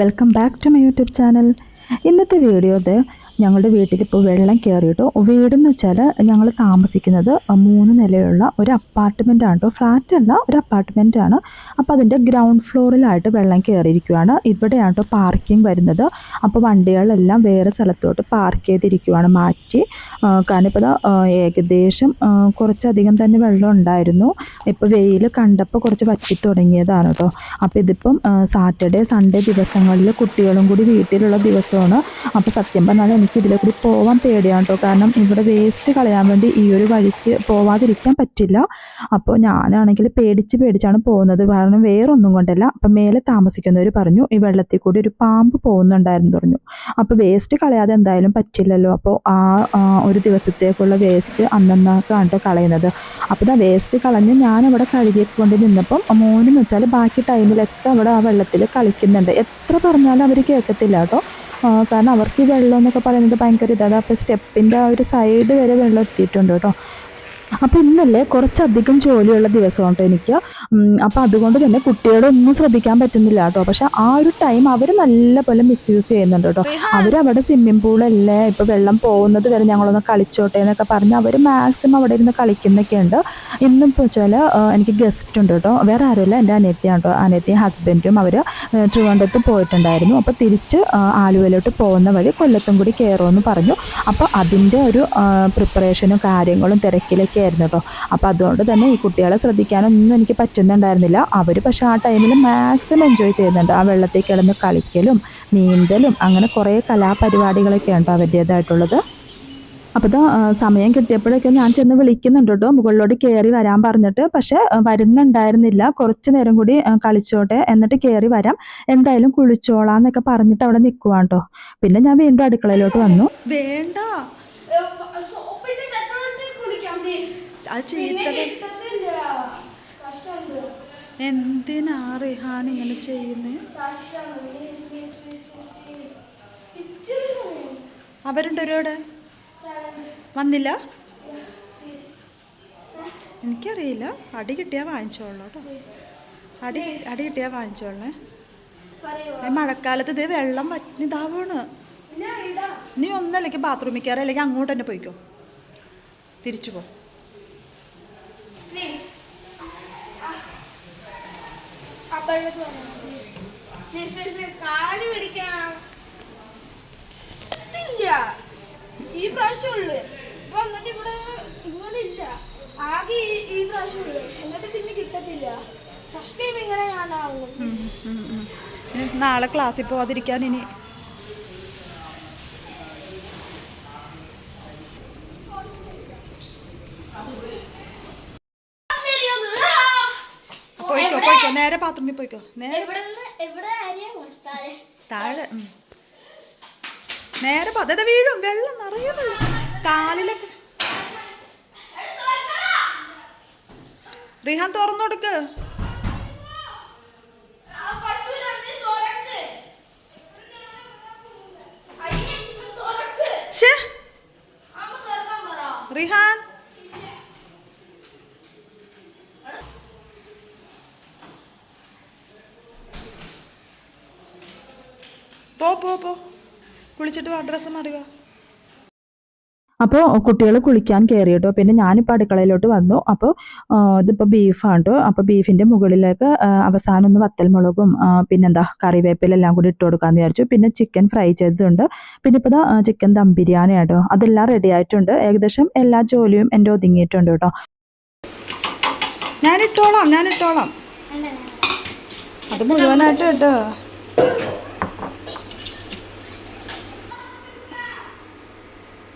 Welcome back to my YouTube channel ഇന്നത്തെ video ഇത് ഞങ്ങളുടെ വീട്ടിൽ ഇപ്പോൾ വെള്ളം കയറിയിട്ടു വീടെന്ന് വെച്ചാൽ ഞങ്ങൾ താമസിക്കുന്നത് മൂന്ന് നിലയുള്ള ഒരു അപ്പാർട്ട്മെന്റ് ആണ് കേട്ടോ ഫ്ലാറ്റ് അല്ല ഒരു അപ്പാർട്ട്മെന്റ് ആണ്. അപ്പോൾ അതിന്റെ ഗ്രൗണ്ട് ഫ്ലോറിലായിട്ട് വെള്ളം കയറിയിരിക്കുകയാണ് ഇവിടെയാണ് കേട്ടോ പാർക്കിംഗ് വരുന്നത്. അപ്പോൾ വണ്ടികളെല്ലാം വേറെ സ്ഥലത്തോട്ട് പാർക്ക് ചെയ്തിരിക്കുകയാണ് മാറ്റി. കാരണം ഇപ്പോൾ ഏകദേശം കുറച്ചധികം തന്നെ വെള്ളം ഉണ്ടായിരുന്നു. ഇപ്പോൾ വെയിൽ കണ്ടപ്പോൾ കുറച്ച് വറ്റി തുടങ്ങിയതാണ് കേട്ടോ അപ്പോൾ ഇതിപ്പം സാറ്റർഡേ സൺഡേ ദിവസങ്ങളിൽ കുട്ടികളും കൂടി വീട്ടിലുള്ള ദിവസമാണ്. അപ്പോൾ സത്യം പറഞ്ഞാൽ എനിക്ക് ഇതിലെ കൂടി പോവാൻ പേടിയാണ് കേട്ടോ കാരണം ഇവിടെ വേസ്റ്റ് കളയാൻ വേണ്ടി ഈ ഒരു വഴിക്ക് പോവാതിരിക്കാൻ പറ്റില്ല. അപ്പോൾ ഞാനാണെങ്കിൽ പേടിച്ച് പേടിച്ചാണ് പോകുന്നത്. കാരണം വേറൊന്നും കൊണ്ടല്ല. അപ്പം മേലെ താമസിക്കുന്നവർ പറഞ്ഞു ഈ വെള്ളത്തിൽ കൂടി ഒരു പാമ്പ് പോകുന്നുണ്ടായിരുന്നു പറഞ്ഞു. അപ്പോൾ വേസ്റ്റ് കളയാതെ എന്തായാലും പറ്റില്ലല്ലോ. അപ്പോൾ ആ ഒരു ദിവസത്തേക്കുള്ള വേസ്റ്റ് അന്നന്നാക്കാണ് കളയുന്നത്. അപ്പോൾ ഇതാ വേസ്റ്റ് കളഞ്ഞ് ഞാനവിടെ കഴുകിയൊക്കെ കൊണ്ട് നിന്നപ്പം മോനെന്ന് വെച്ചാൽ ബാക്കി ടൈമിലൊക്കെ അവിടെ ആ വെള്ളത്തിൽ കളിക്കുന്നുണ്ട്. എത്ര പറഞ്ഞാലും അവർ കേൾക്കത്തില്ല കേട്ടോ കാരണം അവർക്ക് ഈ വെള്ളം എന്നൊക്കെ പറയുന്നത് ഭയങ്കര ഇതാണ് അപ്പോൾ സ്റ്റെപ്പിന്റെ ആ ഒരു സൈഡ് വരെ വെള്ളം എത്തിയിട്ടുണ്ട് കേട്ടോ. അപ്പോൾ ഇന്നല്ലേ കുറച്ചധികം ജോലിയുള്ള ദിവസമാണ് കേട്ടോ എനിക്ക് അപ്പോൾ അതുകൊണ്ട് തന്നെ കുട്ടികളൊന്നും ശ്രദ്ധിക്കാൻ പറ്റുന്നില്ല കേട്ടോ. പക്ഷെ ആ ഒരു ടൈം അവർ നല്ലപോലെ മിസ്യൂസ് ചെയ്യുന്നുണ്ട് കേട്ടോ. അവരവിടെ സ്വിമ്മിംഗ് പൂളല്ലേ ഇപ്പോൾ വെള്ളം പോകുന്നത് വരെ ഞങ്ങളൊന്ന് കളിച്ചോട്ടെ എന്നൊക്കെ പറഞ്ഞ് അവർ മാക്സിമം അവിടെ ഇരുന്ന് കളിക്കുന്നൊക്കെ ഉണ്ട്. ഇന്നിപ്പോൾ വെച്ചാൽ എനിക്ക് ഗസ്റ്റ് ഉണ്ട് കേട്ടോ. വേറെ ആരുമില്ല എന്റെ അനിയത്തിയാണ് കേട്ടോ. അനിയത്തിയും ഹസ്ബൻഡും അവർ ട്രിവാൻഡ്രത്ത് പോയിട്ടുണ്ടായിരുന്നു. അപ്പോൾ തിരിച്ച് ആലുവയിലോട്ട് പോകുന്ന വഴി കൊല്ലത്തും കൂടി കയറുമെന്ന് പറഞ്ഞു. അപ്പോൾ അതിന്റെ ഒരു പ്രിപ്പറേഷനും കാര്യങ്ങളും തിരക്കിലൊക്കെ ആയിരുന്നു കേട്ടോ അപ്പോൾ അതുകൊണ്ട് തന്നെ ഈ കുട്ടികളെ ശ്രദ്ധിക്കാനൊന്നും എനിക്ക് പറ്റുന്നുണ്ടായിരുന്നില്ല. അവർ പക്ഷേ ആ ടൈമിൽ മാക്സിമം എൻജോയ് ചെയ്യുന്നുണ്ട്. ആ വെള്ളത്തിൽ കിടന്ന് കളിക്കലും നീന്തലും അങ്ങനെ കുറേ കലാപരിപാടികളൊക്കെ ഉണ്ട് അവരുടേതായിട്ടുള്ളത്. അപ്പോൾ ഇത് സമയം കിട്ടിയപ്പോഴൊക്കെ ഞാൻ ചെന്ന് വിളിക്കുന്നുണ്ട് കേട്ടോ മുകളിലോട്ട് കയറി വരാൻ പറഞ്ഞിട്ട്. പക്ഷേ വരുന്നുണ്ടായിരുന്നില്ല. കുറച്ച് നേരം കൂടി കളിച്ചോട്ടെ എന്നിട്ട് കയറി വരാം. എന്തായാലും കുളിച്ചോളാം എന്നൊക്കെ പറഞ്ഞിട്ട് അവിടെ നിൽക്കുവാണ് കേട്ടോ പിന്നെ ഞാൻ വീണ്ടും അടുക്കളയിലോട്ട് വന്നു. വേണ്ട. അത് ചെയ്തത് എന്തിനാ റിഹാൻ ഇങ്ങനെ ചെയ്യുന്നത് അവരുണ്ട് ഒരുവിടെ വന്നില്ല? എനിക്കറിയില്ല. അടി കിട്ടിയാൽ വാങ്ങിച്ചോളൂ കേട്ടോ. അടി അടി കിട്ടിയാൽ വാങ്ങിച്ചോളേ മഴക്കാലത്ത് ഇതേ വെള്ളം പറ്റി ഇതാവാണ് നീ ഒന്നല്ലെങ്കിൽ ബാത്റൂമിൽ കയറി അല്ലെങ്കിൽ അങ്ങോട്ട് തന്നെ പോയിക്കോ. തിരിച്ചു പോ. കാൽ പിടിക്കാം ഈ ഇപ്പൊ എന്നിട്ട് ആകെ ഈ നാളെ ക്ലാസ്സിൽ പോവാതിരിക്കാൻ ഇനി പോയിക്കോ പോയിക്കോ നേരെ ബാത്റൂമിൽ പോയിക്കോ. നേരെ താഴെ നേരെ പോ അതെ വീഴും. വെള്ളം നിറയുന്നു കാലിലൊക്കെ റിഹാൻ തുറന്നു കൊടുക്ക്. റിഹാൻ. പോ പോ പോ. കുളിച്ചിട്ട് വാ ഡ്രസ്സ് മാറി വാ. അപ്പോൾ കുട്ടികൾ കുളിക്കാൻ കയറി കേട്ടോ പിന്നെ ഞാനിപ്പോൾ അടുക്കളയിലോട്ട് വന്നു. അപ്പോൾ ഇതിപ്പോൾ ബീഫാണ് കേട്ടോ അപ്പോൾ ബീഫിന്റെ മുകളിലേക്ക് അവസാനം ഒന്ന് വത്തൽമുളകും പിന്നെന്താ കറിവേപ്പിലെല്ലാം കൂടി ഇട്ട് കൊടുക്കാമെന്ന് വിചാരിച്ചു. പിന്നെ ചിക്കൻ ഫ്രൈ ചെയ്തതുണ്ട്. പിന്നെ ഇപ്പോൾ ഇതാ ചിക്കൻ ദം ബിരിയാണി കേട്ടോ അതെല്ലാം റെഡി ആയിട്ടുണ്ട്. ഏകദേശം എല്ലാ ജോലിയും എന്റെ ഒതുങ്ങിയിട്ടുണ്ട് കേട്ടോ. ഞാനിട്ടോളാം ഞാനിട്ടോളാം. ഞാൻ ഇട്ടോളാം അത് മുഴുവനായിട്ട് കേട്ടോ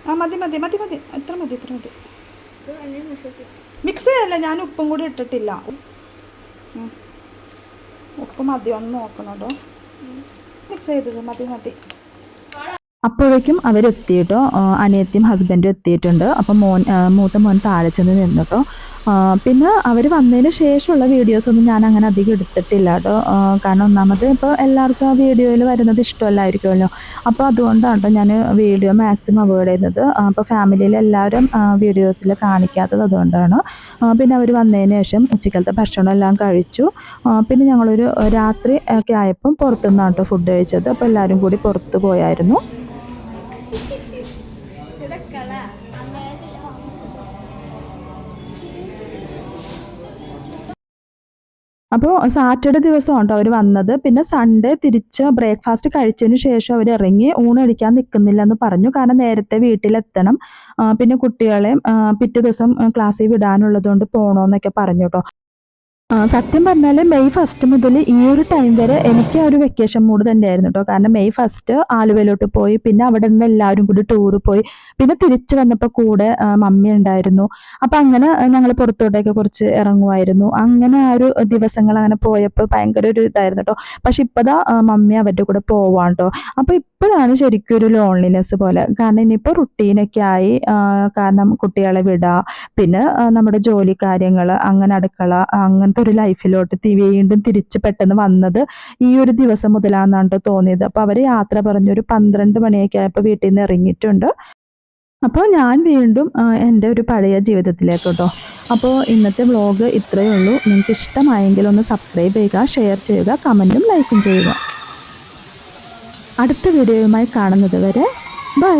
ആ മതി മതി മതി മതി. എത്ര മതി എത്ര മതി. മിക്സ് ചെയ്യല്ല? ഞാൻ ഉപ്പും കൂടി ഇട്ടിട്ടില്ല. ഉപ്പ് മതിയോ ഒന്ന് നോക്കണം കേട്ടോ മിക്സ് ചെയ്തത് മതി മതി. അപ്പോഴേക്കും അവരെത്തിയിട്ടോ? അനിയത്തിയും ഹസ്ബൻഡും എത്തിയിട്ടുണ്ട്. അപ്പം മോൻ മൂത്ത മോൻ താഴെ ചെന്ന് നിന്നിട്ടോ പിന്നെ അവർ വന്നതിന് ശേഷമുള്ള വീഡിയോസ് ഒന്നും ഞാൻ അങ്ങനെ അധികം എടുത്തിട്ടില്ല കേട്ടോ. കാരണം ഒന്നാമത് ഇപ്പോൾ എല്ലാവർക്കും ആ വീഡിയോയിൽ വരുന്നത് ഇഷ്ടമല്ലായിരിക്കുമല്ലോ. അപ്പോൾ അതുകൊണ്ടാണ് ഞാൻ വീഡിയോ മാക്സിമം അവോയ്ഡ് ചെയ്യുന്നത്. അപ്പോൾ ഫാമിലിയിൽ എല്ലാവരും വീഡിയോസിൽ കാണിക്കാത്തത് അതുകൊണ്ടാണ്. പിന്നെ അവർ വന്നതിന് ശേഷം ഉച്ചക്കലത്തെ ഭക്ഷണം എല്ലാം കഴിച്ചു. പിന്നെ ഞങ്ങളൊരു രാത്രി ഒക്കെ ആയപ്പം പുറത്തുനിന്നാണ് കേട്ടോ ഫുഡ് കഴിച്ചത്. അപ്പോൾ എല്ലാവരും കൂടി പുറത്ത് പോയായിരുന്നു. അപ്പോൾ സാറ്റർഡേ ദിവസം ഉണ്ടോ അവർ വന്നത്. പിന്നെ സൺഡേ തിരിച്ച് ബ്രേക്ക്ഫാസ്റ്റ് കഴിച്ചതിന് ശേഷം അവർ ഇറങ്ങി ഊണടിക്കാൻ നിൽക്കുന്നില്ല എന്ന് പറഞ്ഞു. കാരണം നേരത്തെ വീട്ടിലെത്തണം. പിന്നെ കുട്ടികളെ പിറ്റേ ദിവസം ക്ലാസ്സിൽ വിടാനുള്ളതുകൊണ്ട് പോകണമെന്നൊക്കെ പറഞ്ഞു കേട്ടോ സത്യം പറഞ്ഞാൽ മെയ് ഫസ്റ്റ് മുതൽ ഈ ഒരു ടൈം വരെ എനിക്ക് ഒരു വെക്കേഷൻ മൂഡ് തന്നെയായിരുന്നു കേട്ടോ കാരണം മെയ് ഫസ്റ്റ് ആലുവയിലോട്ട് പോയി പിന്നെ അവിടെ നിന്ന് എല്ലാവരും കൂടി ടൂർ പോയി. പിന്നെ തിരിച്ചു വന്നപ്പോൾ കൂടെ മമ്മി ഉണ്ടായിരുന്നു. അപ്പം അങ്ങനെ ഞങ്ങൾ പുറത്തോട്ടൊക്കെ കുറച്ച് ഇറങ്ങുമായിരുന്നു. അങ്ങനെ ആ ഒരു ദിവസങ്ങൾ അങ്ങനെ പോയപ്പോൾ ഭയങ്കര ഒരു ഇതായിരുന്നു കേട്ടോ പക്ഷെ ഇപ്പതാ മമ്മി അവരുടെ കൂടെ പോവാൻ കേട്ടോ അപ്പോൾ ഇപ്പോഴാണ് ശരിക്കും ഒരു ലോൺലിനെസ് പോലെ. കാരണം ഇനിയിപ്പോൾ റുട്ടീനൊക്കെ ആയി കാരണം കുട്ടികളെ വിടുക പിന്നെ നമ്മുടെ ജോലി കാര്യങ്ങൾ അങ്ങനെ അടുക്കള അങ്ങനത്തെ ഒരു ലൈഫിലോട്ട് വീണ്ടും തിരിച്ച് പെട്ടെന്ന് വന്നത് ഈ ഒരു ദിവസം മുതലാണെന്നാണ് തോന്നിയത്. അപ്പോൾ അവർ യാത്ര പറഞ്ഞു ഒരു പന്ത്രണ്ട് മണിയൊക്കെ ആയപ്പോൾ വീട്ടിൽ നിന്ന് ഇറങ്ങിയിട്ടുണ്ട്. അപ്പോൾ ഞാൻ വീണ്ടും എന്റെ ഒരു പഴയ ജീവിതത്തിലേക്ക് കേട്ടോ അപ്പോൾ ഇന്നത്തെ വ്ളോഗ് ഇത്രയേ ഉള്ളൂ. നിങ്ങൾക്ക് ഇഷ്ടമായെങ്കിൽ ഒന്ന് സബ്സ്ക്രൈബ് ചെയ്യുക ഷെയർ ചെയ്യുക കമന്റും ലൈക്കും ചെയ്യുക. അടുത്ത വീഡിയോയുമായി കാണുന്നത് വരെ ബൈ